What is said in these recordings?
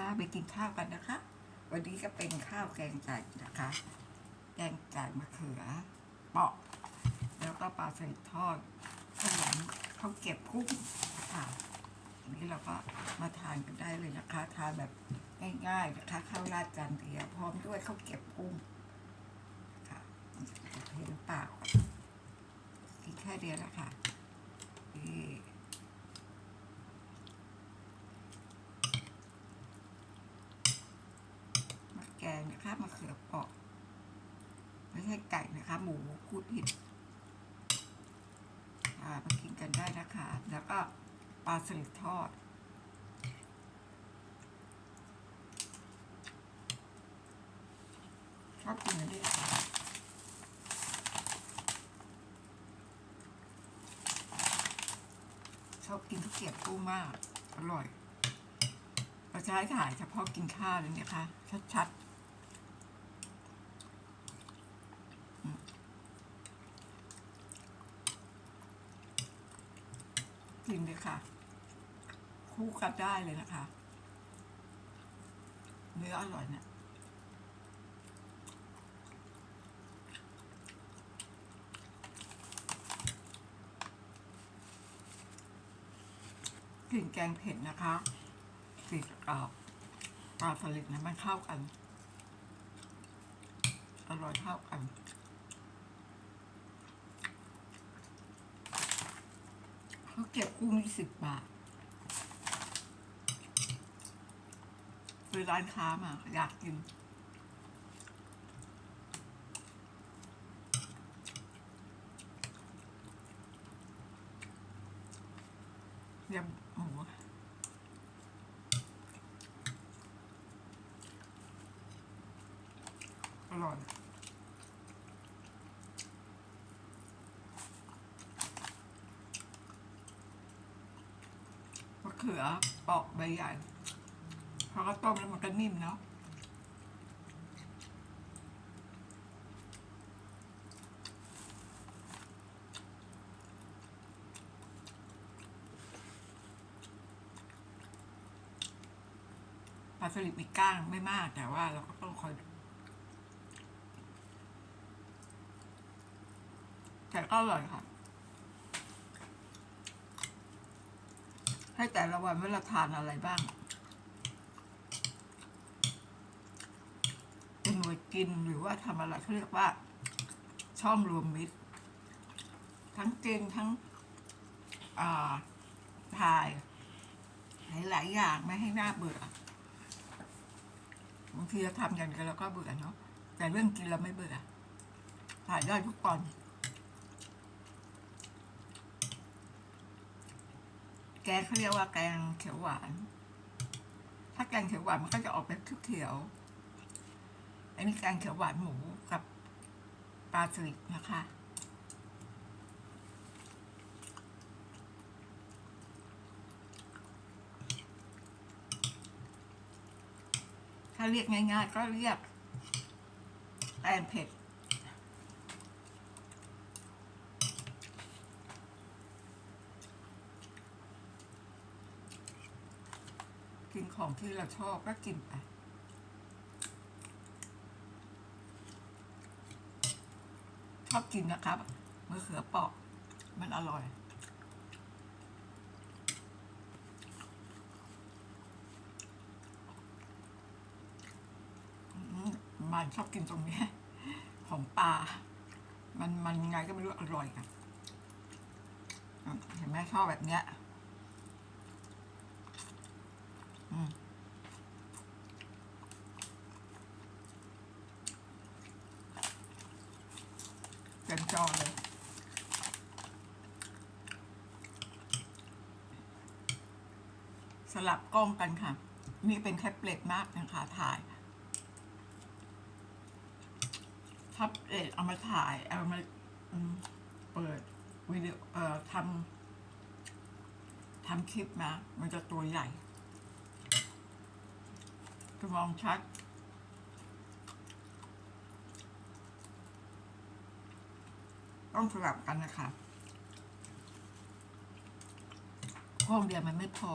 คะไปกินข้าวกันนะคะ วันนี้ก็เป็นข้าวแกงไก่นะคะ แกงไก่มะเขือเปาะ แล้วก็ปลาสลิดทอดข้าวหลังข้าวเก็บกุ้งค่ะวันนี้เราก็มาทานกันได้เลยนะคะ ทานแบบง่ายๆนะคะข้าวราดจานเดียวพร้อมด้วยข้าวเก็บกุ้งค่ะเทน้เปล่ากกินแค่เดียวแล้วค่ะนี่ มะแกง นะคะมะเขือเปราะไม่ใช่ไก่นะคะ หมูพูดผิดมากินกันได้นะคะ แล้วก็ปลาสลิดทอดชอบกินอันนี้ค่ะชอบกินข้าวเกี๊ยวกุ้งมาก อร่อยเราจะให้ถ่ายเฉพาะกินข้าวเลยเนี่ยค่ะชัดๆ กินเลยค่ะ คู่กันได้เลยนะคะ เนื้ออร่อยเนี่ยกลิ่นแกงเผ็ดนะคะสีกับปลาสลิดนะมันเข้ากัน อร่อยเข้ากัน เขาเก็บกุ้งยี่สิบบาทซื้อร้านค้ามาอยากกิน ยำหมูอร่อย เขือเปอกใบใหญ่พอก็ต้มแล้วมันก็นิ่มเนาะปลาสลิดมีก้างไม่มากแต่ว่าเราก็ต้องคอยแต่ก็อร่อยค่ะ ให้แต่ละวันว่าเราทานอะไรบ้างเป็นหน่วยกินหรือว่าทำอะไรเขาเรียกว่า ช่องรวมมิตร ทั้งกินทั้งอ่าถ่ายหลายๆอย่างไม่ให้หน้าเบื่อบางทีเราทำกันกันแล้วก็เบื่อเนาะแต่เรื่องกินเราไม่เบื่อถ่ายได้ทุกวัน แกงเขาเรียกว่าแกงเขียวหวาน ถ้าแกงเขียวหวานมันก็จะออกเป็นเขียวอันนี้แกงเขียวหวานหมูกับปลาสลิดนะคะถ้าเรียกง่ายๆก็เรียกแกงเผ็ด ของที่เราชอบก็กินไปชอบกินนะครับมะเขือเปาะมันอร่อย มันชอบกินตรงนี้ ของปลา มันมันยังไงก็ไม่รู้อร่อยอ่อะเห็นไหมชอบแบบเนี้ย อืม เต็มจอเลยสลับกล้องกันค่ะ นี่เป็นแค่เปล็ดมากนะคะ ถ่ายถ้าเปล็ดเอามาถ่าย เอามาเปิดวิดีโอเอ่อทำทำคลิปมา มันจะตัวใหญ่ จะมองชัด ต้องสลับกันนะคะห้องเดียวมันไม่พอ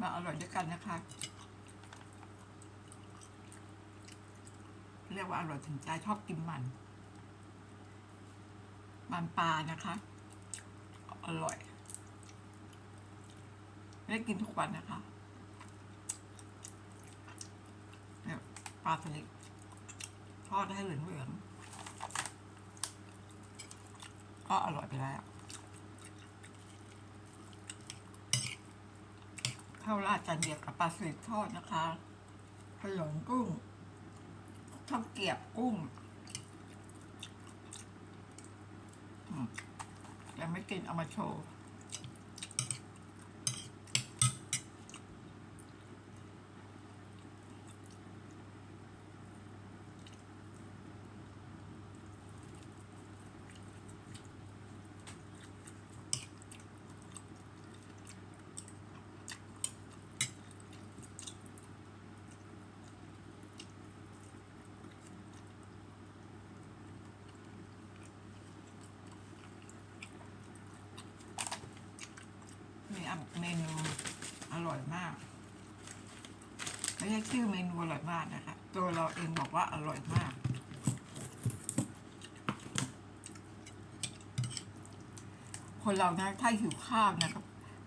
มาอร่อยด้วยกันนะคะ เรียกว่าอร่อยถึงใจชอบกินมัน มันปลานะคะ อร่อย ไม่ได้กินทุกวันนะคะเนี่ยปลาสลิดทอดให้เหลืองๆก็อร่อยไปแล้ว ข้าวราดจานเดียวกับปลาสลิดทอดนะคะขนมกุ้งข้าวเกรียบกุ้งยังไม่กินเอามาโชว์ เมนูอร่อยมากไม่ใช่ชื่อเมนูอร่อยมากนะคะ ตัวเราเองบอกว่าอร่อยมาก คนเรานะถ้าหิวข้าวนะครับ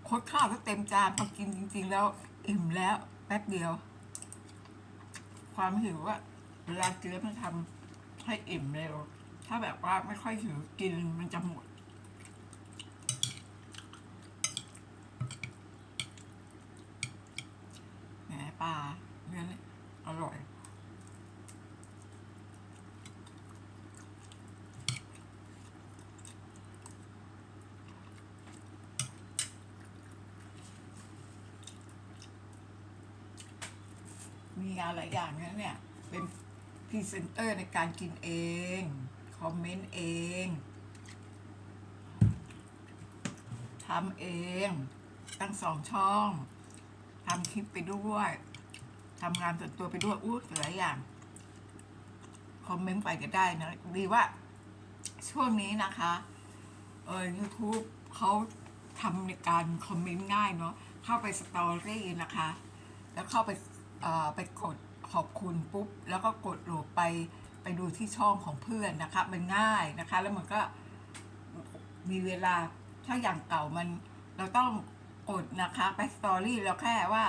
คดข้าวก็เต็มจานพอกินจริง ๆ แล้วอิ่มแล้วแป๊บเดียว ความหิวอะเวลากินแล้วมันทำให้อิ่มเร็ว ถ้าแบบว่าไม่ค่อยหิวกินมันจะหมด แหม ปลาเนื้อนี่อร่อยมีงานหลายอย่างนะเนี่ย เป็นพรีเซนเตอร์ในการกินเอง คอมเมนต์เองทำเอง ตั้งสองช่องทำคลิปไปด้วย ทำงานส่วนตัวไปด้วยอู้หลายอย่าง คอมเมนต์ไปก็ได้นะ ดีว่า ช่วงนี้นะคะ เออ YouTube เขาทำในการคอมเมนต์ง่ายเนาะเข้าไปสตอรี่นะคะ แล้วเข้าไปไปกดขอบคุณปุ๊บ แล้วก็กดโหลดไปไปดูที่ช่องของเพื่อนนะคะ มันง่ายนะคะ แล้วมันก็มีเวลาถ้าอย่างเก่ามันเราต้องกดนะคะ ไปสตอรี่แล้วแค่ว่า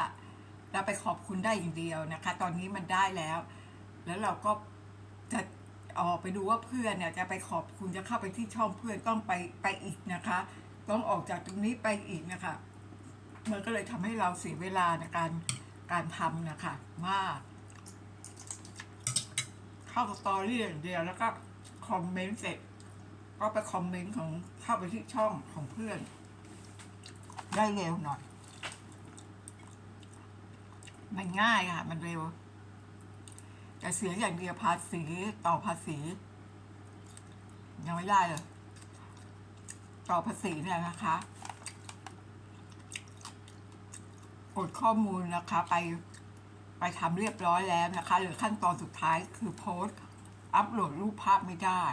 เราไปขอบคุณได้อย่างเดียวนะคะ ตอนนี้มันได้แล้ว แล้วเราก็จะออกไปดูว่าเพื่อนเนี่ยจะไปขอบคุณจะเข้าไปที่ช่องเพื่อนต้องไปไปอีกนะคะ ต้องออกจากตรงนี้ไปอีกนะคะ มันก็เลยทำให้เราเสียเวลาในการการทำนะคะมากเข้าสตอรี่อย่างเดียวแล้วก็คอมเมนต์เสร็จก็ไปคอมเมนต์ของเข้าไปที่ช่องของเพื่อน ได้เร็วหน่อย มันง่ายค่ะ มันเร็ว แต่เสียอย่างเดียวภาษีต่อภาษี ยังไม่ได้เลย ต่อภาษีเนี่ยนะคะกดข้อมูลนะคะไปไปทำเรียบร้อยแล้วนะคะเหลือขั้นตอนสุดท้ายคือโพสต์อัปโหลดรูปภาพไม่ได้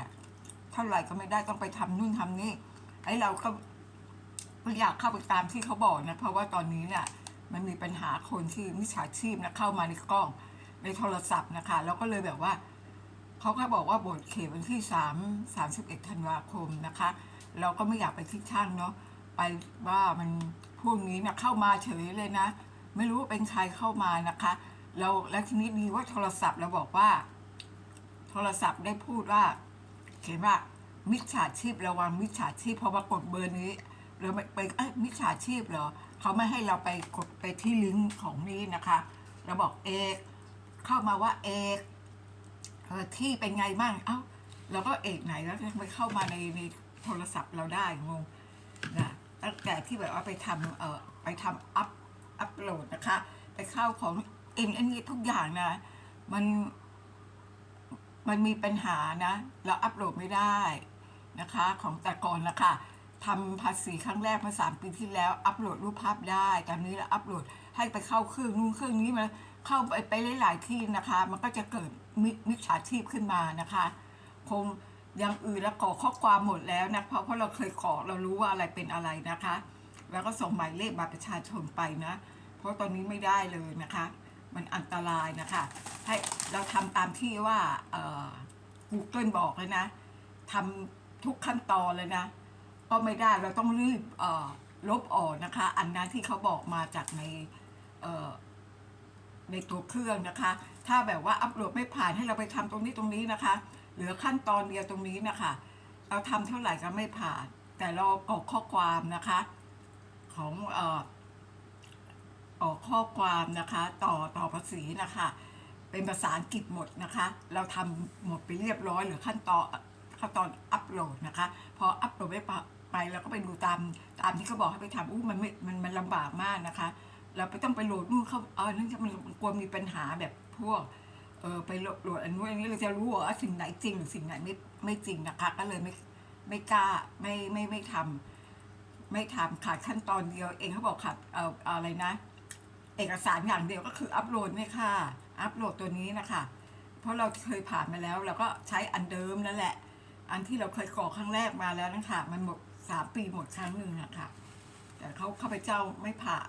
เท่าไหร่ก็ไม่ได้ต้องไปทำนู่นทำนี่ไอ้เราก็อยากเข้าไปตามที่เขาบอกนะ เพราะว่าตอนนี้เนี่ย มันมีปัญหาคนที่มิจฉาชีพนะเข้ามาในกล้องในโทรศัพท์นะคะ แล้วก็เลยแบบว่าเขาก็บอกว่าบทเขตวันที่สามสามสิบเอ็ดธันวาคมนะคะ เราก็ไม่อยากไปที่ช่างเนาะไปว่ามันพวกนี้เนี่ยเข้ามาเฉยเลยนะ ไม่รู้ว่าเป็นใครเข้ามานะคะเราแล้วทีนี้ดีว่าโทรศัพท์เราบอกว่า โทรศัพท์ได้พูดว่า เขียนว่ามิจฉาชีพระวังมิจฉาชีพเพราะว่ากดเบอร์นี้ เราไปไปเอ้ยมิจฉาชีพเหรอเขาไม่ให้เราไปกดไปที่ลิงก์ของนี้นะคะเราบอกเอกเข้ามาว่าเอกเออที่เป็นไงบ้างเอ้าเราก็เอกไหนแล้วทำไมเข้ามาในในโทรศัพท์เราได้งงนะตั้งแต่ที่แบบว่าไปทำเออไปทำอัพอัพโหลดนะคะ ไปเข้าของเอ็นอันนี้ทุกอย่างนะ มันมันมีปัญหานะ เราอัปโหลดไม่ได้นะคะ ของแต่ก่อนนะคะ ทำภาษีครั้งแรกเมื่อสามปีที่แล้ว อัปโหลดรูปภาพได้ ตอนนี้เราอัปโหลดให้ไปเข้าเครื่องนู้นเครื่องนี้มาเข้าไปไปหลายๆที่นะคะ มันก็จะเกิดมิจฉาชีพขึ้นมานะคะ คงอย่างอื่นแล้วกรอข้อความหมดแล้วนะเพราะเพราะเราเคยกรอเรารู้ว่าอะไรเป็นอะไรนะคะ แล้วก็ส่งหมายเลขบัตรประชาชนไปนะ เพราะตอนนี้ไม่ได้เลยนะคะ มันอันตรายนะคะ ให้เราทำตามที่ว่าเอ่อ Google บอกเลยนะทำทุกขั้นตอนเลยนะ ก็ไม่ได้เราต้องรีบลบออกนะคะ อันนั้นที่เขาบอกมาจากในในตัวเครื่องนะคะ ถ้าแบบว่าอัปโหลดไม่ผ่านให้เราไปทำตรงนี้ตรงนี้นะคะ เหลือขั้นตอนเดียวตรงนี้นะคะ เราทำเท่าไหร่ก็ไม่ผ่าน แต่เราออกข้อความนะคะ ของเอออกข้อความนะคะ ต่อต่อภาษีนะคะ เป็นภาษาอังกฤษหมดนะคะ เราทำหมดไปเรียบร้อยเหรือขั้นตอนขั้นตอนอัปโหลดนะคะ พออัปโหลดไปปะ ไปเราก็ไปดูตามตามที่เขาบอกให้ไปทำอู้มันไม่มันมันลำบากมากนะคะ เราไปต้องไปโหลดนู่นเข้าเออนั่นจะมันมันกลัวมีปัญหาแบบพวกเออไปโหลดอันนู้นอันนี้เราจะรู้ว่าสิ่งไหนจริงหรือสิ่งไหนไม่ไม่จริงนะคะ ก็เลยไม่ไม่กล้าไม่ไม่ไม่ทำไม่ทำขาดขั้นตอนเดียวเองเขาบอกขาดเอ่ออะไรนะ เอกสารอย่างเดียวก็คืออัปโหลดเนี่ค่ะอัปโหลดตัวนี้นะคะ เพราะเราเคยผ่านมาแล้วเราก็ใช้อันเดิมนั่นแหละ อันที่เราเคยกรอครั้งแรกมาแล้วนะคะมันหมด สามปีหมดครั้งหนึ่งนะค่ะ แต่เขาเข้าไปเจ้าไม่ผ่าน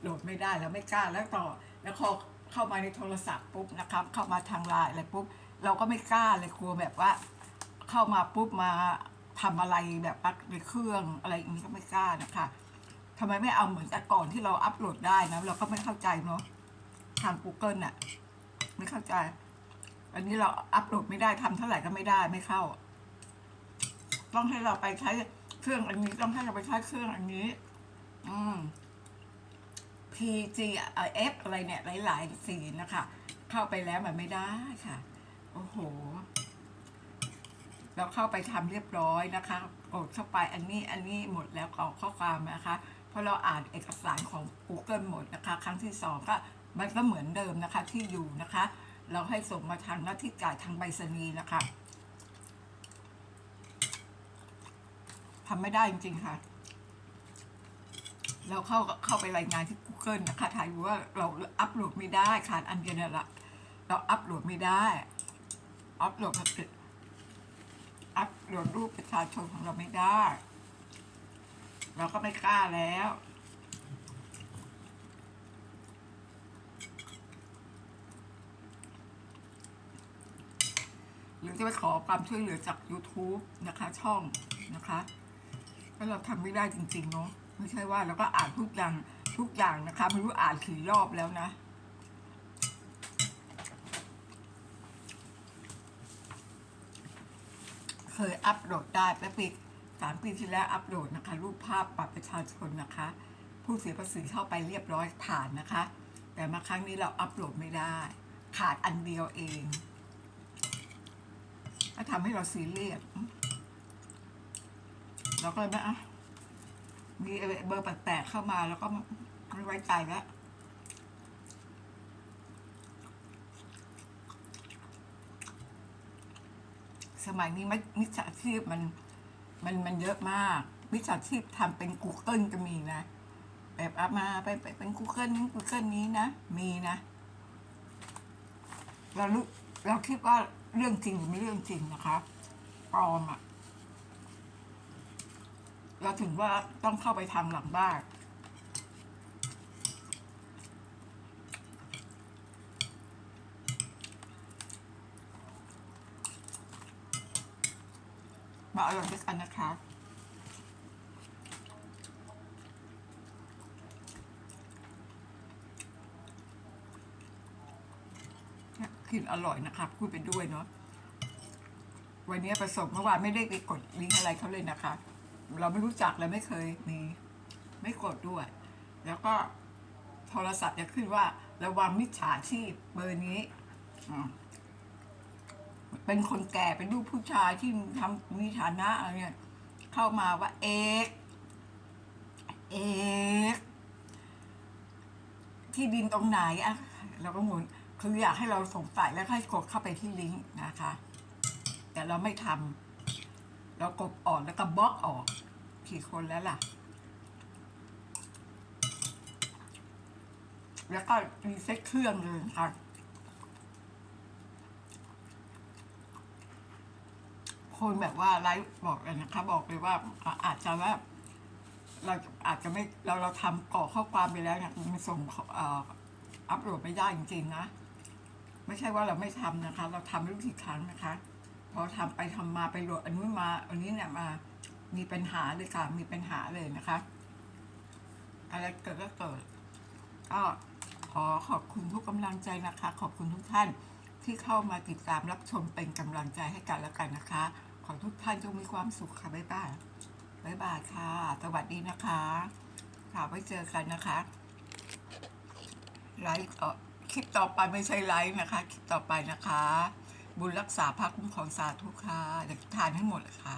โหลดไม่ได้แล้วไม่กล้าแล้วต่อ แล้วพอเข้ามาในโทรศัพท์ปุ๊บนะครับ เข้ามาทางไลน์อะไรปุ๊บเราก็ไม่กล้าเลยกลัวแบบว่า เข้ามาปุ๊บมาทำอะไรแบบในเครื่องอะไรอย่างนี้ก็ไม่กล้านะคะทำไมไม่เอาเหมือนแต่ก่อนที่เราอัปโหลดได้นะเราก็ไม่เข้าใจเนาะทาง Google น่ะ ไม่เข้าใจ อันนี้เราอัปโหลดไม่ได้ทำเท่าไหร่ก็ไม่ได้ไม่เข้า ต้องให้เราไปใช้ เครื่องอันนี้ต้องให้เราไปใช้เครื่องอันนี้ อืม PGF อะไรเนี่ย หลายๆสีนะคะ เข้าไปแล้วมันไม่ได้ค่ะ โอ้โห เราเข้าไปทำเรียบร้อยนะคะกดเข้าไปอันนี้อันนี้หมดแล้วกรอกข้อความนะคะเพราะเราอ่านเอกสารของ Google หมดนะคะ ครั้งที่สองก็มันก็เหมือนเดิมนะคะที่อยู่นะคะ เราให้ส่งมาทางหน้าที่จ่ายทางใบสนีย์นะคะ ทำไม่ได้จริง ๆ ค่ะ เราเข้าเข้าไปรายงานที่ Google นะคะถ่ายว่าเราอัปโหลดไม่ได้ขาดอันเดียวละเราอัปโหลดไม่ได้อัปโหลดแบบอัปโหลดรูปประชาชนของเราไม่ได้ เราก็ไม่กล้าแล้วหรือจะไปขอความช่วยเหลือจาก YouTube นะคะ ช่องนะคะ ถ้าเราทำไม่ได้จริงๆเนาะไม่ใช่ว่าเราก็อ่านทุกอย่างทุกอย่างนะคะไม่รู้อ่านกี่รอบแล้วนะเคยอัปโหลดได้ไปปีสามปีที่แล้วอัปโหลดนะคะ รูปภาพบัตรประชาชนนะคะ ผู้เสียภาษีเข้าไปเรียบร้อยผ่านนะคะ แต่มาครั้งนี้เราอัปโหลดไม่ได้ ขาดอันเดียวเองก็ทำให้เราซีเรียส เราก็เลยไม่อะมีเบอร์แปลกๆเข้ามาแล้วก็ไม่ไว้ใจแล้วสมัยนี้มิมิจฉาชีพมันมันมันเยอะมาก มิจฉาชีพทำเป็น Google ก็มีนะ แบบเอามาไปไปเป็น Google นี้ Google นี้นะ มีนะ เรารู้เราคิดว่าเรื่องจริงหรือไม่เรื่องจริงนะคะปลอมอะ เราถึงว่าต้องเข้าไปทางหลังบ้านมาอร่อยด้วยกันนะคะกินอร่อยนะคะพูดไปด้วยเนาะวันนี้ประสบเมื่อวานไม่ได้ไปกดลิงก์อะไรเขาเลยนะคะ เราไม่รู้จักและไม่เคยมีไม่กดด้วย แล้วก็โทรศัพท์จะขึ้นว่า ระวังมิจฉาชีพเบอร์นี้เป็นคนแก่เป็นลูกผู้ชายที่ทำมีฐานะอะไรเนี่ยเข้ามาว่าเอกเอกที่ดินตรงไหนอะเราก็งงคืออยากให้เราสงสัยแล้วให้กดเข้าไปที่ลิงก์นะคะ แต่เราไม่ทำ เรากดออกแล้วก็บล็อกออก กี่คนแล้วล่ะ แล้วก็รีเซ็ตเครื่องเลยค่ะคนแบบว่าไลฟ์บอกเลยนะคะ บอกเลยว่าอาจจะว่าเราอาจจะไม่เราเราทำกรอกข้อความไปแล้วเนี่ยมันส่งอ่ออัปโหลดไม่ได้จริงๆนะ ไม่ใช่ว่าเราไม่ทำนะคะ เราทำไม่รู้กี่ครั้งนะคะ พอทำไปทำมาไปโหลดอันนู้นมา อันนี้เนี่ยมามีปัญหาเลยค่ะ มีปัญหาเลยนะคะ อะไรเกิดก็เกิด ก็ขอขอบคุณทุกกำลังใจนะคะ ขอบคุณทุกท่านที่เข้ามาติดตามรับชมเป็นกำลังใจให้กันแล้วกันนะคะ ขอทุกท่านจงมีความสุขค่ะ บ๊ายบาย บ๊ายบายค่ะ สวัสดีนะคะ ค่ะไว้เจอกันนะคะไลฟ์ต่อคลิปต่อไปไม่ใช่ไลฟ์นะคะ คลิปต่อไปนะคะ บุญรักษาพระคุ้มครองสาธุค่ะเดี๋ยวทานให้หมดเลยค่ะ